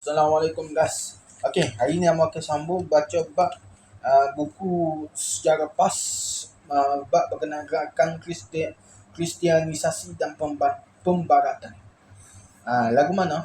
Assalamualaikum guys. Okey, hari ni aku akan sambung baca bab uh, buku sejarah PAS uh, bab berkenaan gerakan Kristian Kristianisasi dan pemba- pembaratan. Uh, lagu mana?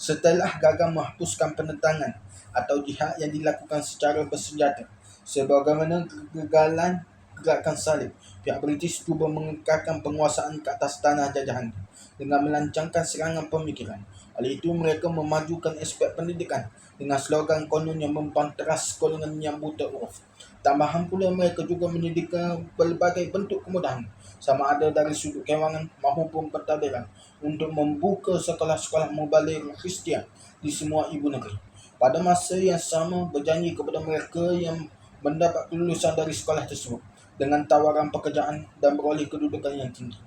Setelah gagal menghapuskan penentangan atau jihad yang dilakukan secara bersenjata, sebagaimana kegagalan gerakan salib, pihak British cuba mengekalkan penguasaan ke atas tanah jajahan dengan melancangkan serangan pemikiran oleh itu, mereka memajukan aspek pendidikan dengan slogan konon yang mempanteras golongan yang buta huruf. Tambahan pula, mereka juga menyediakan pelbagai bentuk kemudahan sama ada dari sudut kewangan maupun pentadbiran untuk membuka sekolah-sekolah mubalir Kristian di semua ibu negeri. Pada masa yang sama, berjanji kepada mereka yang mendapat kelulusan dari sekolah tersebut dengan tawaran pekerjaan dan beroleh kedudukan yang tinggi.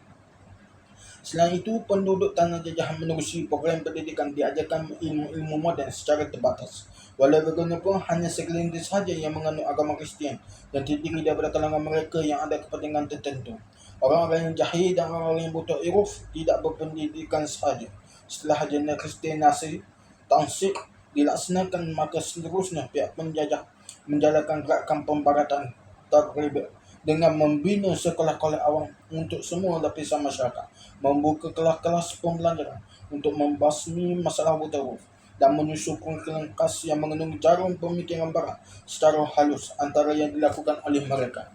Selain itu, penduduk tanah jajahan menerusi program pendidikan diajarkan ilmu-ilmu moden secara terbatas. Walau bagaimanapun, hanya segelintir sahaja yang menganut agama Kristian dan terdiri daripada kalangan mereka yang ada kepentingan tertentu. Orang-orang yang jahil dan orang-orang yang buta iruf tidak berpendidikan sahaja. Setelah jenis Kristian nasi, tansik dilaksanakan, maka seterusnya pihak penjajah menjalankan gerakan pembaratan takrib dengan membina sekolah-sekolah awam untuk semua lapisan masyarakat, membuka kelas-kelas pembelajaran untuk membasmi masalah buta huruf dan menyusun khas yang mengandung jarum pemikiran barat secara halus antara yang dilakukan oleh mereka.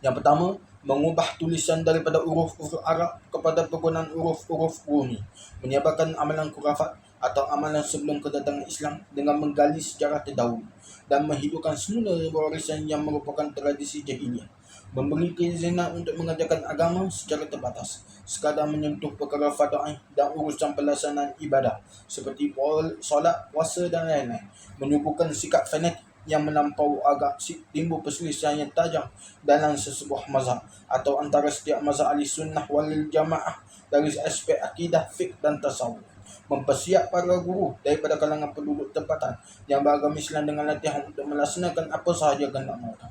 Yang pertama, mengubah tulisan daripada huruf-huruf Arab kepada penggunaan huruf-huruf Rumi, menyebabkan amalan kurafat atau amalan sebelum kedatangan Islam dengan menggali sejarah terdahulu dan menghidupkan semula warisan yang merupakan tradisi jahiliah. Memberi keizinan untuk mengajarkan agama secara terbatas, sekadar menyentuh perkara fada'i dan urusan pelaksanaan ibadah seperti solat, puasa dan lain-lain. Menyuguhkan sikap fanatik yang melampau agak timbul perselisihan yang tajam dalam sesebuah mazhab atau antara setiap mazhab ahli sunnah wal jamaah dari aspek akidah, fiqh dan tasawuf mempersiap para guru daripada kalangan penduduk tempatan yang beragama Islam dengan latihan untuk melaksanakan apa sahaja kehendak mereka.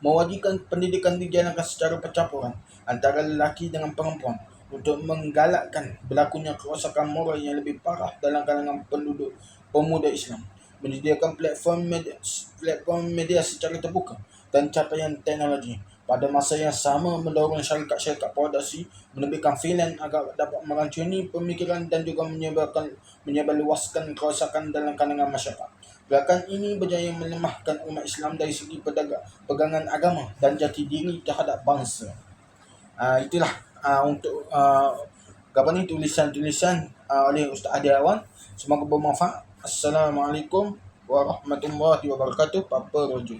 Mewajibkan pendidikan dijalankan secara percampuran antara lelaki dengan perempuan untuk menggalakkan berlakunya kerosakan moral yang lebih parah dalam kalangan penduduk pemuda Islam. Menyediakan platform media, platform media secara terbuka dan capaian teknologi pada masa yang sama mendorong syarikat-syarikat produksi menerbitkan filem agar dapat merancuni pemikiran dan juga menyebarkan menyebarluaskan kerosakan dalam kalangan masyarakat. Gerakan ini berjaya melemahkan umat Islam dari segi pedagang, pegangan agama dan jati diri terhadap bangsa. Uh, itulah uh, untuk uh, apa ni tulisan-tulisan uh, oleh Ustaz Adi Awan. Semoga bermanfaat. Assalamualaikum warahmatullahi wabarakatuh. Papa Rojul.